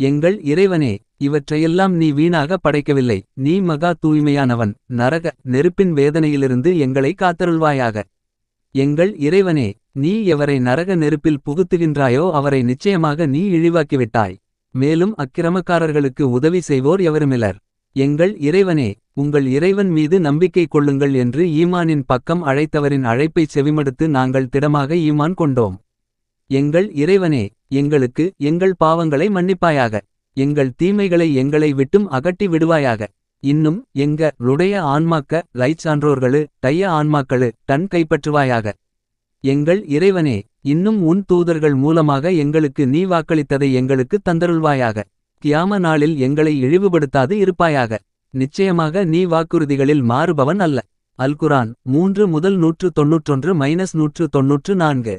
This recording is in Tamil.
எங்கள் இறைவனே இவற்றையெல்லாம் நீ வீணாக படைக்கவில்லை. நீ மகா தூய்மையானவன். நரக நெருப்பின் வேதனையிலிருந்து எங்களை காத்தருள்வாயாக. எங்கள் இறைவனே நீ எவரை நரக நெருப்பில் புகுத்துகின்றாயோ அவரை நிச்சயமாக நீ இழிவாக்கிவிட்டாய். மேலும் அக்கிரமக்காரர்களுக்கு உதவி செய்வோர் எவருமிலர். எங்கள் இறைவனே உங்கள் இறைவன் மீது நம்பிக்கை கொள்ளுங்கள் என்று ஈமானின் பக்கம் அழைத்தவரின் அழைப்பைச் செவிமடுத்து நாங்கள் திடமாக ஈமான் கொண்டோம். எங்கள் இறைவனே எங்களுக்கு எங்கள் பாவங்களை மன்னிப்பாயாக. எங்கள் தீமைகளை எங்களை விட்டும் அகட்டி விடுவாயாக. இன்னும் எங்க ருடைய ஆன்மாக்க லைச் சான்றோர்களு டைய ஆன்மாக்களு டன் கைப்பற்றுவாயாக. எங்கள் இறைவனே இன்னும் உன் தூதர்கள் மூலமாக எங்களுக்கு நீ வாக்களித்ததை எங்களுக்கு தந்தருள்வாயாக. கியாம நாளில் எங்களை இழிவுபடுத்தாது இருப்பாயாக. நிச்சயமாக நீ வாக்குறுதிகளில் மாறுபவன் அல்ல. அல்குரான் மூன்று முதல் நூற்று தொன்னூற்றொன்று மைனஸ் நூற்று தொன்னூற்று நான்கு.